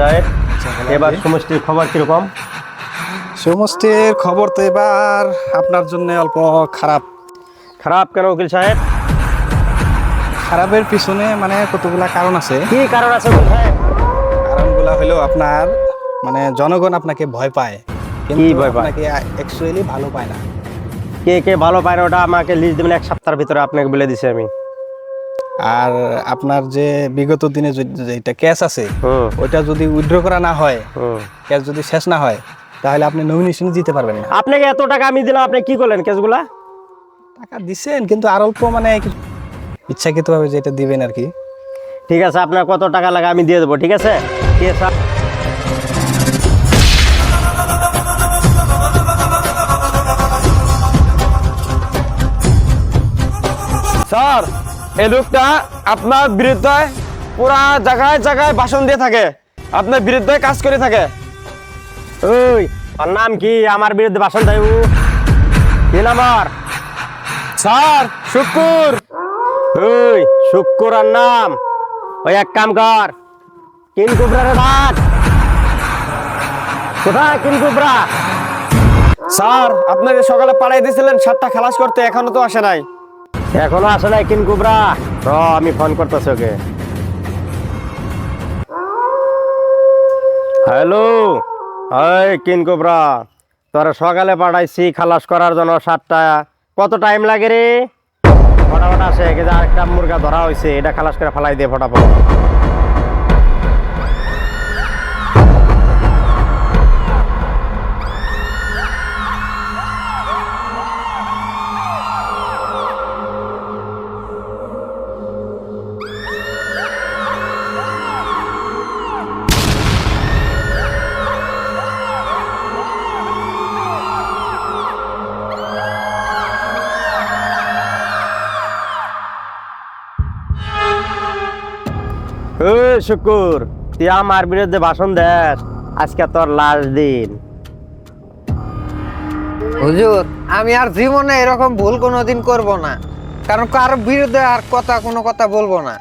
উকিল সাহেব এবার সমষ্টির খবর কীরকম? সমষ্টির খবর তো এবার আপনার জন্য অল্প খারাপ। খারাপ কেন উকিল সাহেব? খারাপের পিছনে মানে কতগুলা কারণ আছে। কি কারণ আছে কারণগুলা হলো আপনার মানে জনগণ আপনাকে ভয় পায়। কিন্তু কি ভয় পায়? আপনাকে অ্যাকচুয়ালি ভালো পায় না। কে কে ভালো পায় না ওটা আমাকে লিস্ট দেবেন এক সপ্তাহের ভিতরে আপনাকে বলে দিছি আমি। আর আপনার যে বিগত দিনে যেটা ক্যাশ আছে ওইটা যদি উইথড্র করা না হয় ক্যাশ যদি শেষ না হয় তাহলে আপনি নমিনেশন দিতে পারবেন না। আপনাকে এত টাকা আমি দিলাম আপনি কি করলেন কেসগুলা টাকা দিচ্ছেন কিন্তু আর অল্প মানে ইচ্ছাকৃতভাবে যেটা দিবেন আর কি। ঠিক আছে আপনার কত টাকা লাগে আমি দিয়ে দেবো ঠিক আছে? এই লোকটা আপনার বিরুদ্ধে পুরা জায়গায় জায়গায় ভাষণ দিয়ে থাকে। আপনার বিরুদ্ধে কাজ করে থাকে। ওই ওর নাম কি? আমার বিরুদ্ধে ভাষণ দেয় ও? কি নাম স্যার শুকুর ওই শুক্কুর আর নাম। ওই এক কাম কর। কিন কুবরারে ডাক কোথায় কিন কুবরা? স্যার আপনাকে সকালে পাড়াই দিয়েছিলেন সাতটা খালাস করতে এখনও তো আসে নাই। এখনও আসে নাই কিন কুবরা? র, আমি ফোন করতেছি ওকে। হ্যালো? এই কিন কুবরা, তোর সকালে পাঠাইছি খালাস করার জন্য সাতটা। কত টাইম লাগে রে? ফটাফট আসে কিন্তু আরেকটা মুরগা ধরা হয়েছে এটা খালাস করে ফেলাই দিয়ে ফটাফট। শুকুর তুই আমার বিরুদ্ধে ভাষণ দেস। আজকে তোর লাস্ট দিন। হুজুর আমি আর জীবনে এরকম ভুল কোনোদিন করব না। কারণ কারও বিরুদ্ধে আর কথা কোনো কথা বলব না।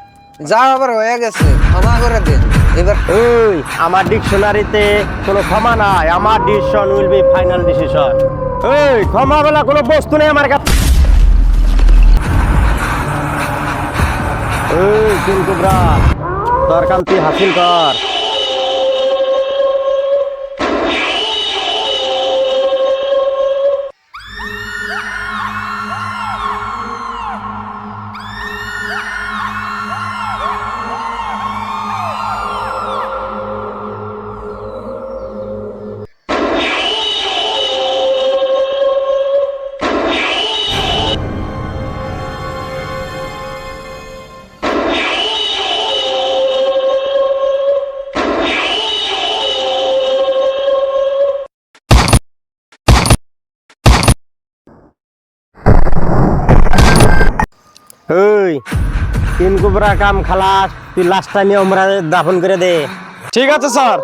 যা আবার হয়ে গেছে ক্ষমা করে দিন। এবার ওই আমার ডিকশনারিতে কোনো ক্ষমা নাই। আমার decision will be final decision. ওই ক্ষমা বলা কোনো বস্তু নেই আমার কাছে। ওই কিন্তু ব্রা তোর কাম তুই হাসিল কর কুবরা কাম খালাস তুই লাস্টটা নিয়ে আমরা দাফন করে দে। ঠিক আছে স্যার।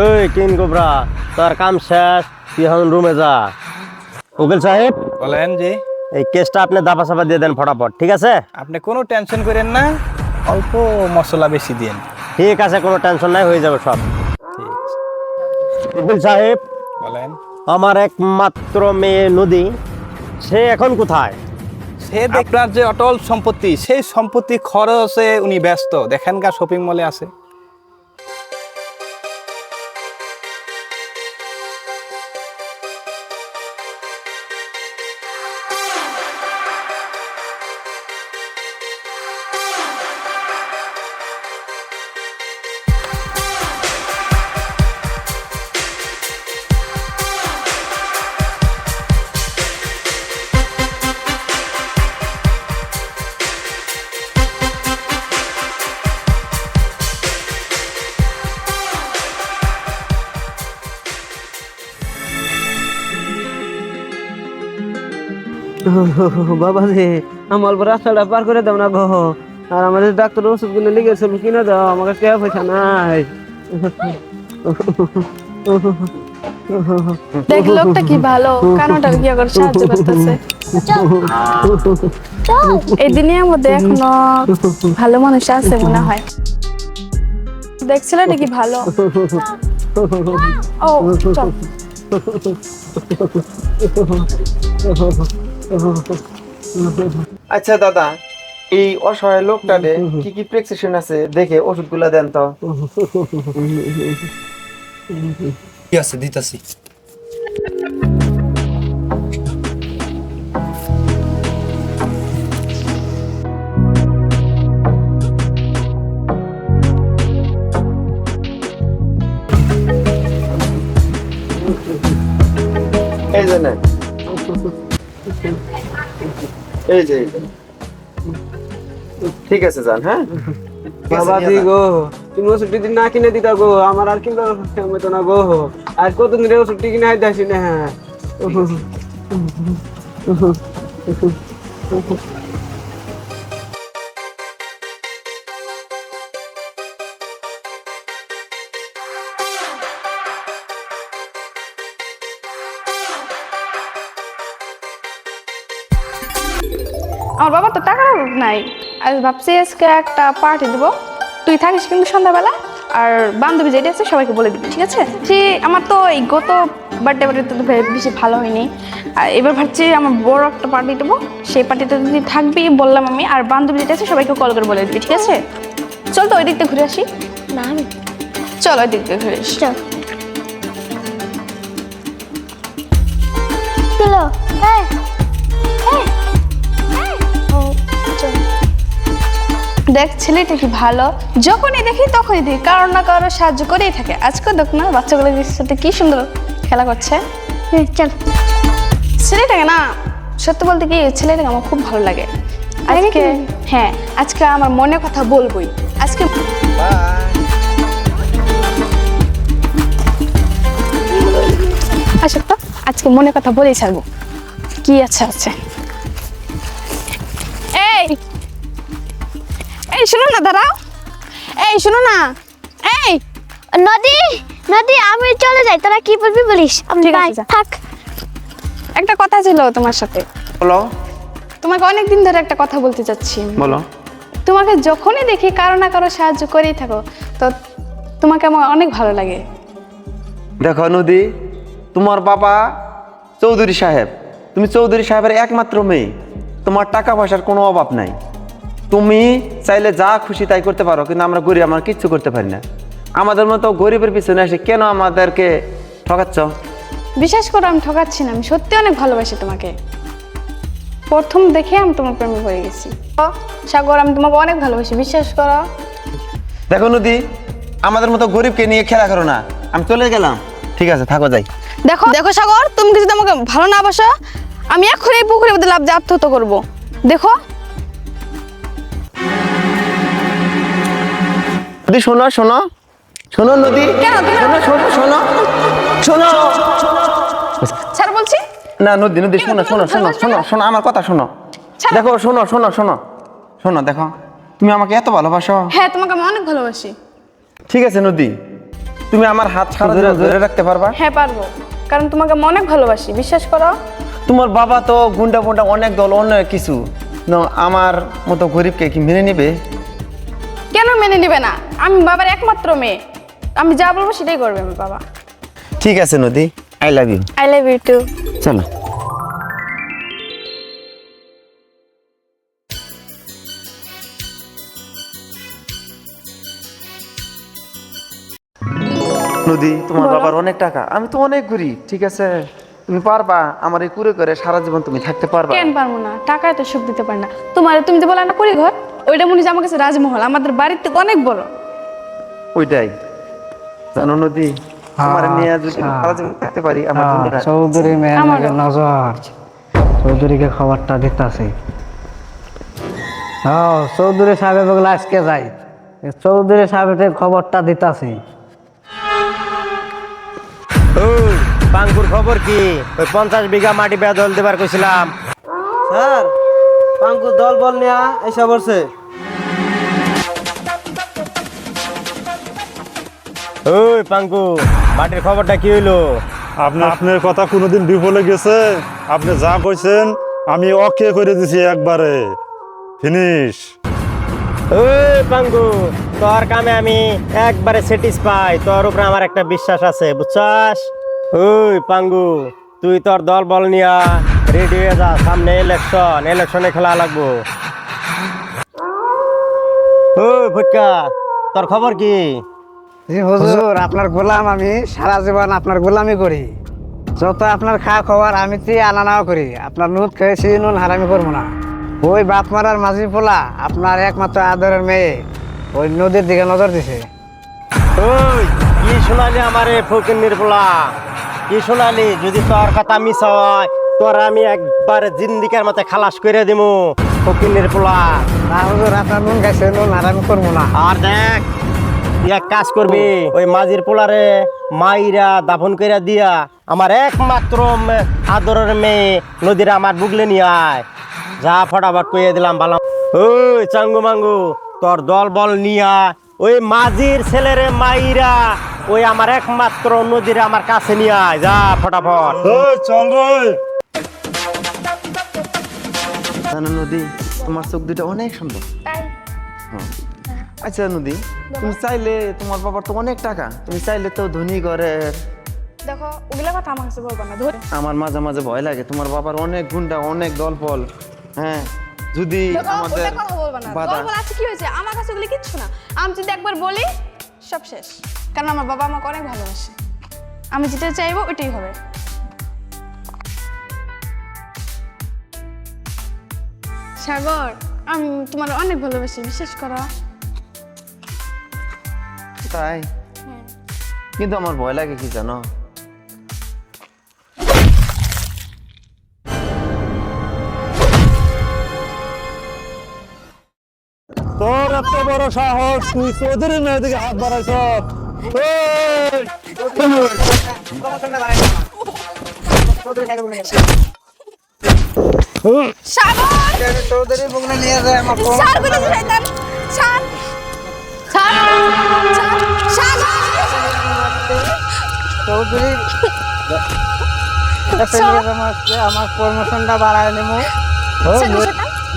ওই কিন কুবরা তোর কাম শেষ তুই এখন রুমে যা। উকিল সাহেব? বলেন যে এই কেসটা আপনি দাবা সাবা দিয়ে দেন ফটাফট ঠিক আছে? আপনি কোনো টেনশন করেন না অল্প মশলা বেশি দিন ঠিক আছে কোনো টেনশন নাই হয়ে যাবে সব। ঠিক সাহেব বলেন। আমার একমাত্র মেয়ে নদী সে এখন কোথায়? সে আপনার যে অটল সম্পত্তি সেই সম্পত্তি খরচে উনি ব্যস্ত। দেখেন গা শপিং মলে আছে। বাবা রে আমার রাস্তাটা পার করে দাও না গো। আর আমাদের ডাক্তার কিনে দাও, আমাকে কে পয়সা নাই। দেখ, লোকটা কি ভালো কানাটা কি সাহায্য করতেছে। এই দুনিয়ার মধ্যে ভালো মানুষ আছে মনে হয়। দেখ ছেলেটা কি ভালো? ও, চল। আচ্ছা দাদা, এই অসহায় লোকটারে কি কি প্রেসক্রিপশন আছে? দেখে ওষুধগুলো দেন তো। কি আছে, দিতাছি। এই যে। ঠিক আছে যান হ্যাঁ? বাবা দি গো, তুমি ছুটি দিন না কিনে দিতা গো, আমার আর কিনতে হতো না গো। আর কতদিন রেও ছুটি কিনে আসি না আমার নাই। আজ ভাবছি আজকে একটা পার্টি দেবো। তুই থাকিস কিন্তু সন্ধ্যাবেলা আর বান্ধবী যেটা আছে সবাইকে বলে দিবি ঠিক আছে? যে আমার তো এই গত বার্থডে বার্থডে তো বেশি ভালো হয়নি। আর এবার ভাবছি আমার বড় একটা পার্টি দেবো। সেই পার্টিতে তুই থাকবি বললাম আমি আর বান্ধবী যেটা আছে সবাইকে কল করে বলে দিবি ঠিক আছে? চল তো ওই দিক দিয়ে ঘুরে আসি। না আমি চল ওই দিক দিয়ে ঘুরে আসি। চলো। দেখ ছেলেটা কি ভালো? যখনই দেখি তখনই দেখি কারও না কারও সাহায্য করেই থাকে। আজকে দেখ না বাচ্চাগুলোর সাথে কি সুন্দর খেলা করছে। চল। ছেলেটাকে না সত্যি বলতে কি ছেলেটাকে আমার খুব ভালো লাগে। আজকে হ্যাঁ আজকে আমার মনে কথা বলবোই। আজকে তো আজকে মনে কথা বলেই ছাড়বো। কি আছে আছে? এই শোনো না দাঁড়াও। এই শোনো না। এই নদী নদী আমি চলে যাই তোরা কি বলবি বলিস? আমি ঠিক আছে, থাক। একটা কথা ছিল তোমার সাথে। বলো। তোমাকে অনেক দিন ধরে একটা কথা বলতে চাচ্ছি বলো। তোমাকে যখনই দেখি কারও না কারও সাহায্য করেই থাকো তো তোমাকে আমার অনেক ভালো লাগে। দেখো নদী তোমার বাবা চৌধুরী সাহেব। তুমি চৌধুরী সাহেবের একমাত্র মেয়ে। তোমার টাকা পয়সার কোনো অভাব নাই। তুমি চাইলে যা খুশি তাই করতে পারো কিন্তু আমরা গরিব আমরা কিচ্ছু করতে পারি না। আমাদের মতো গরিবের পিছনে এসে কেন আমাদেরকে ঠকাচ্ছ? বিশ্বাস করো আমি ঠকাচ্ছি না আমি সত্যি অনেক ভালোবাসি তোমাকে। প্রথম দেখে আমি তোমার প্রেমে পড়ে গেছি। সাগর আমি তোমাকে অনেক ভালোবাসি বিশ্বাস করো। দেখো নদী আমাদের মতো গরিবকে নিয়ে খেলা করো না। আমি চলে গেলাম। ঠিক আছে থাকো যাই। দেখো দেখো সাগর তুমি কিছু আমাকে ভালো না বাসো আমি এখন এই পুকুরের মধ্যে লাভ আত্মহত্যা করব। দেখো নদী শোনো শোনো। শোনো নদী। তুমি শোনো শোনো শোনো। স্যার বলছি? না নদী নদী শোনো শোনো শোনো শোনো শোনো আমার কথা শোনো। দেখো শোনো শোনো শোনো। শোনো দেখো। তুমি আমাকে এত ভালোবাসো। হ্যাঁ তোমাকে আমি অনেক ভালোবাসি। ঠিক আছে নদী। তুমি আমার হাত দিন ধরে রাখতে পারবা? হ্যাঁ পারব। কারণ তোমাকে আমি অনেক ভালোবাসি বিশ্বাস করো? তোমার বাবা তো গুন্ডা গুন্ডা অনেক দল অনেক কিছু। না, আমার মতো গরিবকে কি মেনে নিবে? কেন মেনে নেবে না? আমি বাবার একমাত্র মেয়ে। আমি যা বলব সেটাই করবে আমার বাবা। ঠিক আছে Nadi I love you I love you too চলো। নদী তোমার বাবার অনেক টাকা। আমি তো অনেক ঘুরি ঠিক আছে? তুমি পারবা আমার এই কুড়ে করে সারা জীবন তুমি থাকতে পারবা। কেন পারব না? টাকায় তো সুখ দিতে পারে না। তোমার তুমি যে বলে না করি ঘর ওইটা মনে আমার কাছে রাজমহল আমাদের বাড়ির থেকে অনেক বড়। ওইটাই। জানো নদী আমার নিয়ে যদি সারা জীবন থাকতে পারি আমার চৌধুরী মেয়ের। নজর। চৌধুরীকে খবরটা দিতাছি। হ্যাঁ চৌধুরী সাহেব আজকে যাই। চৌধুরী সাহেবের খবরটা দিতাছি। পাঙ্কুর খবর কি? ওই পঞ্চাশ বিঘা মাটি বেয়া দল দেবার কইছিলাম। স্যার পাঙ্কুর দল বল নেয়া এসে পড়ছে ওই পাঙ্কু মাটির খবরটা কি হইল? আপনার আপনার কথা কোনোদিন বিফলে গেছে। আপনি যা কইছেন আমি অকে করে দিছি একবারে। ফিনিশ। ওই পাঙ্কু তোর কামে আমি একবারে স্যাটিসফাই তোর উপরে আমার একটা বিশ্বাস আছে বুঝছাস? ওই পাঙ্গু তুই তোর দল বল নিয়া রেডি হয়ে যা সামনে ইলেকশন ইলেকশনে খেলা লাগবো। ওই ফুটকা তোর খবর কি? জি হুজুর আপনার গোলাম আমি সারা জীবন আপনার গোলামি করি। যত আপনার খা খাওয়ার আমি তি আনা নাও করি। আপনার নুন খেয়েছি নুন হারামি করব না। ওই বাপ মারার মাঝি পোলা আপনার একমাত্র আদরের মেয়ে ওই নদীর দিকে নজর দিছে। ওই কি শোনালি আমারে ফকিন্নির পোলা? কি শোনালি? যদি তোর কথা মিস হয় তোর আমি একবার জিন্দিকার মতে খালাস করে দিমু ফকিন্নির পোলা। না হুজুর আপনার নুন খাইছে নুন হারামি করব না। আর দেখ তুই এক কাজ করবি ওই মাঝির পোলারে মাইরা দাফন কইরা দিয়া আমার একমাত্র আদরের মেয়ে নদীরে আমার বুগলে নিয়ে আয়। যা ফটাফট কইয়ে দিলাম ভালো ওই চাঙ্গু মাঙ্গু তোর দল বল নিয়া ওই মাঝির ছেলেরে মাইরা ওই আমার একমাত্র নদীরে আমার কাছে নিয়ে আয় যা ফটাফট। চল রে নদী তোমার চোখ দুটো অনেক সুন্দর। হ্যাঁ। আচ্ছা নদী তুমি চাইলে তোমার বাবার তো অনেক টাকা তুমি চাইলে তো ধনী ঘরের দেখো ওগুলা কথা আমার কাছে বলব না ধরে। আমার মাঝে মাঝে ভয় লাগে তোমার বাবার অনেক গুন্ডা অনেক দলফল হ্যাঁ? যদি আমাদের কথা বাধা আছে কি হয়েছে? আমার কাছে ওগুলি কিচ্ছু না। আমি যদি একবার বলি সব শেষ। কারণ আমার বাবা আমাকে অনেক ভালোবাসে। আমি যেটা চাইব ওইটাই হবে। সাগর আমি তোমার অনেক ভালোবাসি বিশেষ করো। তাই? কিন্তু আমার ভয় লাগে কি জানো? এত বড় সাহস তুই চৌধুরীর মেয়ের দিকে হাত বাড়াইছ চৌধুরী বুগনে নিয়ে যায় আমার চৌধুরী আমার প্রমোশনটা বাড়ায় নেব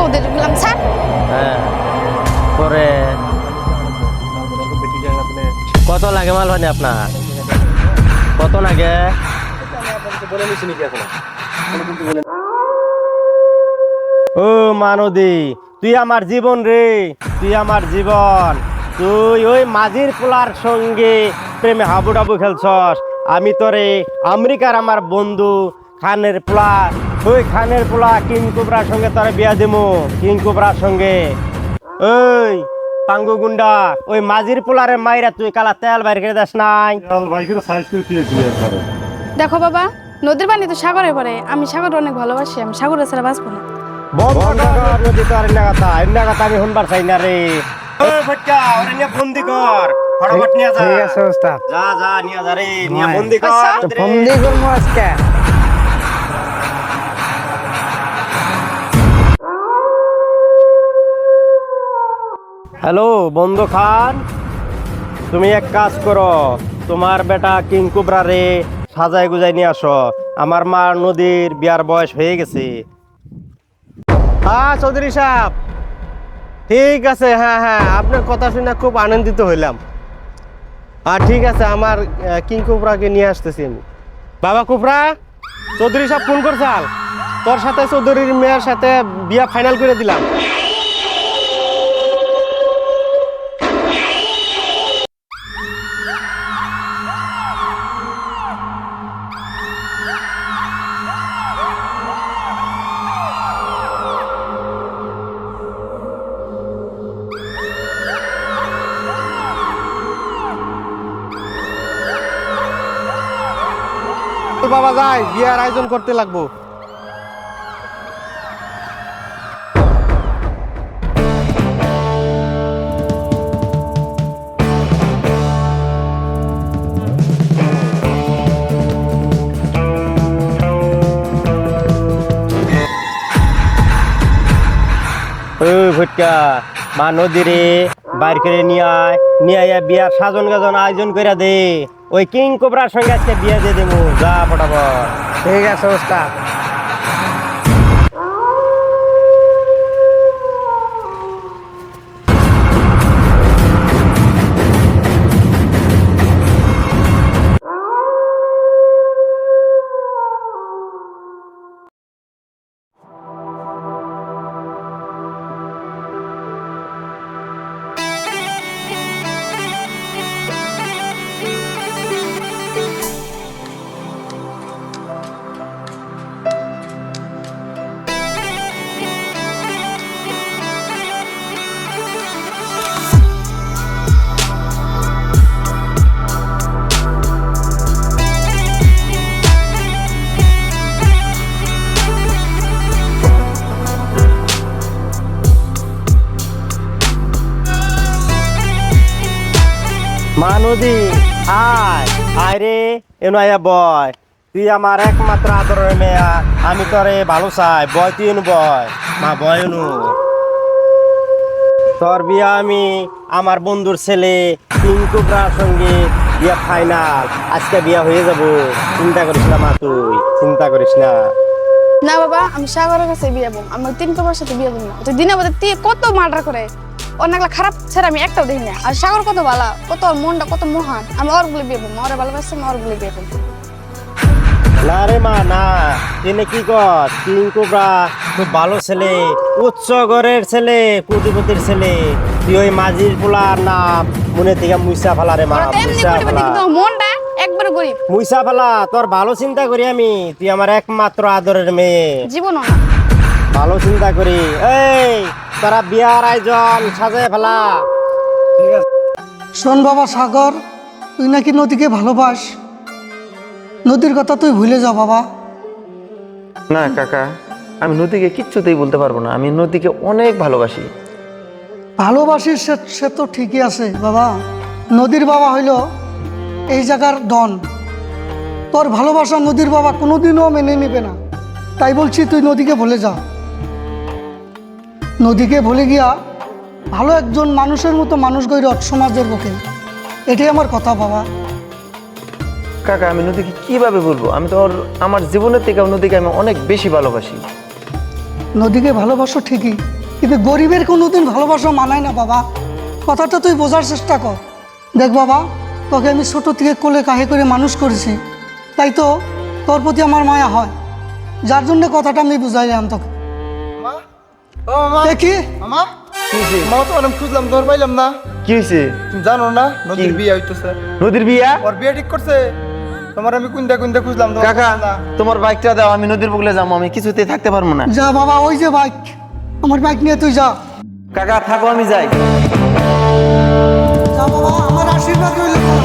চৌধুরীর গোলাম ছাড় হ্যাঁ পরে কত লাগে মাল মানে আপনার? কত লাগে? ও মানদি, তুই আমার জীবন রে, তুই আমার জীবন। তুই ওই মাঝির পোলার সঙ্গে প্রেমে হাবুডাবু খেলছস। আমি তোরে আমেরিকার আমার বন্ধু, খানের পোলা ওই খানের পোলা কিং কুবরার সঙ্গে তোরে বিয়া দেবো কিং কুবরার সঙ্গে। ওই পাঙ্গু গুন্ডা ওই মাঝির পোলারে মাইরা তুই কালা তেল বাইর করে দাস নাই। দেখো বাবা নদীর পানি তো সাগরে পড়ে। আমি সাগর অনেক ভালোবাসি আমি সাগরে ছাড়া বাঁচবো না। নদী তো আর কথা এন্না কথা আমি শুনবার চাই না রে। ওই ফটকা ওরে নিয়ে বন্দি কর। ফটাফট নিয়ে যা। ঠিক আছে ওস্তাদ। যা যা নিয়ে যা রে নিয়ে বন্দি কর। আচ্ছা। বন্দি করব আজকে। হ্যালো বন্ধু খান। তুমি এক কাজ করো তোমার বেটা কিং কুবরা রে গুজাই নিয়ে আসো। আমার মা নদীর বিয়ার বয়স হয়ে গেছে। হ্যাঁ চৌধুরী সাহেব। ঠিক আছে হ্যাঁ হ্যাঁ আপনার কথা শুনে খুব আনন্দিত হইলাম। আর ঠিক আছে আমার আহ, কিং নিয়ে আসতেছি আমি। বাবা কুবরা চৌধুরী সাহেব ফোন করছাল তোর সাথে চৌধুরীর মেয়ের সাথে বিয়া ফাইনাল করে দিলাম। বাবা যাই বিয়ার আয়োজন করতে লাগবো। মা নদীরে বাইর করে নিয়ে আয়, নিয়ে বিয়ার সাজন গাজন আয়োজন করে দে। ওই কিং কোবরার সঙ্গে আজকে বিয়ে দিয়ে দেবো। যা ফটাফট। ঠিক আছে ওস্তাদ। মা আয় আয় রে আয়া বয়। তুই আমার একমাত্র আদরের মেয়া, আমি তোরে ভালো চাই, বয় তুই বয়। মা, বয় এনু। তোর বিয়া আমি আমার বন্ধুর ছেলে পিঙ্কুবরার সঙ্গে বিয়া ফাইনাল আজকে বিয়া হয়ে যাব। চিন্তা করিস না, মা, তুই। চিন্তা করিস না। না বাবা, আমি সাগরের কাছে বিয়ে বম আমি তিন কবার সাথে বিয়ে না। দিনে বোধ কত মার্ডার করে। অনেকগুলা খারাপ ছেড়ে আমি একটাও দেখি না। আর সাগর কত ভালো কত ওর মনটা কত মহান। আমি বিয়ে বম ওরে ভালোবাসি আমি বিয়ে বম না রে মা না। তিনি কি কর? খুব ভালো ছেলে। উচ্চ ঘরের ছেলে কোটিপতির ছেলে। তুই ওই মাঝির পোলার নাম মনে থেকে মুইসা ফেলা রে মা মুইসা ফেলা। কিন্তু ওর মনটা একবারে গরিব। মুইসা ফেলা তোর ভালো চিন্তা করি আমি। তুই আমার একমাত্র আদরের মেয়ে। জীবনও না। ভালো চিন্তা করি। এই তারা বিয়ার আয়োজন সাজায় ফেলা। শোন বাবা সাগর তুই নাকি নদীকে ভালোবাস। নদীর কথা তুই ভুলে যা বাবা। না কাকা আমি নদীকে কিচ্ছুতেই বলতে পারব না। আমি নদীকে অনেক ভালোবাসি। ভালোবাসিস সে সে তো ঠিকই আছে বাবা। নদীর বাবা হইল এই জায়গার ডন। তোর ভালোবাসা নদীর বাবা কোনোদিনও মেনে নেবে না। তাই বলছি তুই নদীকে ভুলে যা। নদীকে ভুলে গিয়া ভালো একজন মানুষের মতো মানুষ গৈরত সমাজের বুকে। এটাই আমার কথা বাবা। কাকা আমি নদীকে কীভাবে বলব আমি তো ওর আমার জীবনের থেকে নদীকে আমি অনেক বেশি ভালোবাসি। নদীকে ভালোবাসো ঠিকই কিন্তু গরিবের কোনোদিন ভালোবাসা মানায় না বাবা। কথাটা তুই বোঝার চেষ্টা কর। দেখ বাবা তোকে আমি ছোট থেকে কোলে কাহে করে মানুষ করেছি। তাই তো তোর প্রতি আমার মায়া হয়। যার জন্য কথাটা আমি বুঝাইলাম তোকে। দেখি মামা। মামা? তো অনেক খুঁজলাম তোর পাইলাম না। কি হয়েছে তুমি জানো না নদীর? বিয়ে হইতেছে। নদীর বিয়া? ওর বিয়ে ঠিক করছে। তোমার আমি কুন্দা কুন্দা খুঁজলাম কাকা তোমার বাইকটা দাও আমি নদীর বুকলে যাব আমি কিছুতেই থাকতে পারব না। যা বাবা ওই যে বাইক। আমার বাইক নিয়ে তুই যা। কাকা থাকো আমি যাই। যা বাবা আমার আশীর্বাদ রইল।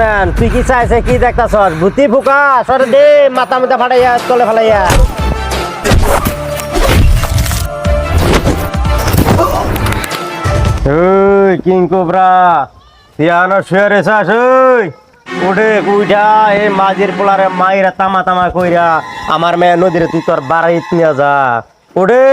তোর ম্যান, তুই কি চাইছে, কি দেখতাছস ভূতি ফুকা, সরে দে, মাথা মাথা ফাটাইয়া, তলে ফালাইয়া। ওই কিং কোবরা তিয়ানো শুয়ারে চাস ওই উঠে উঠা এই মাঝির পোলারে মাইরা তামা তামা কইরা, আমার মেয়ে নদীরে তুই তোর বাড়াইত নিয়ে যা। উঠে।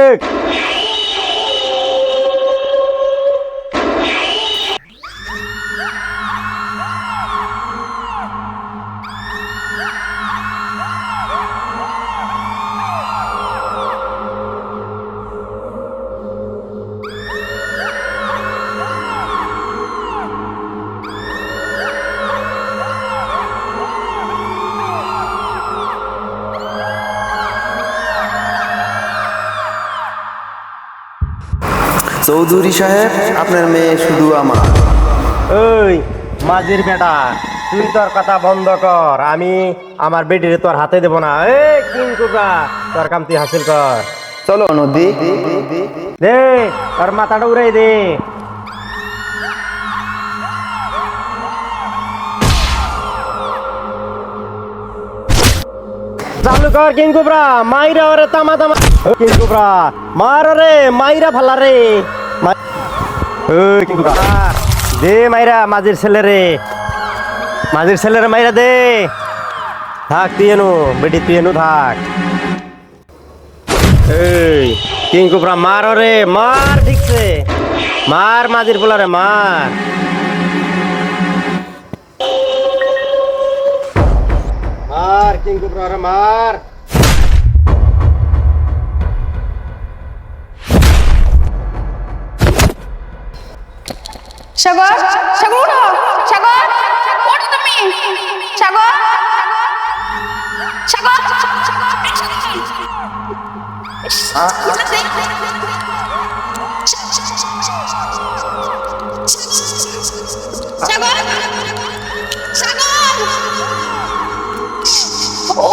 চৌধুরী সাহেব আপনার মেয়ে শুধু আমার। ওই মাঝির বেটা তুই তোর কথা বন্ধ কর আমি আমার বেটিরে তোর হাতে দেবো না। এ কিং কুকা তোর কাম তুই হাসিল কর। চলো নদী দে তোর মাথাটা উড়াই দে। চালু কর কিং কুবরা মাইরা ওরে তামা তামা। ও কিং কুবরা মার রে, মাইরা ফালা রে। দে মাইরা মাঝির ছেলে রে মাঝির ছেলেরে মাইরা দে। থাক, তুই এনু, বেটি, তুই এনু থাক। এই কিং কুবরা মার রে, মার ঠিকছে। মার মাঝির পোলারে, মার। মার কিং কুবরা রে মার। সাগর সাগর উঠো সাগর ওঠো তুমি। সাগর সাগর সাগর সাগর। ও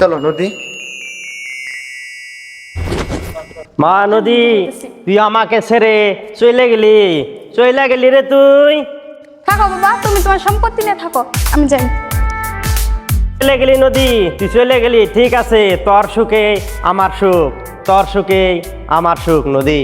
চলো নদী। মা নদী তুই আমাকে ছেড়ে চলে গেলি। চলে গেলি রে তুই। থাকো বাবা তুমি তোমার সম্পত্তি নিয়ে থাকো আমি যাই। চলে গেলি নদী তুই চলে গেলি ঠিক আছে তোর সুখে আমার সুখ তোর সুখে আমার সুখ নদী।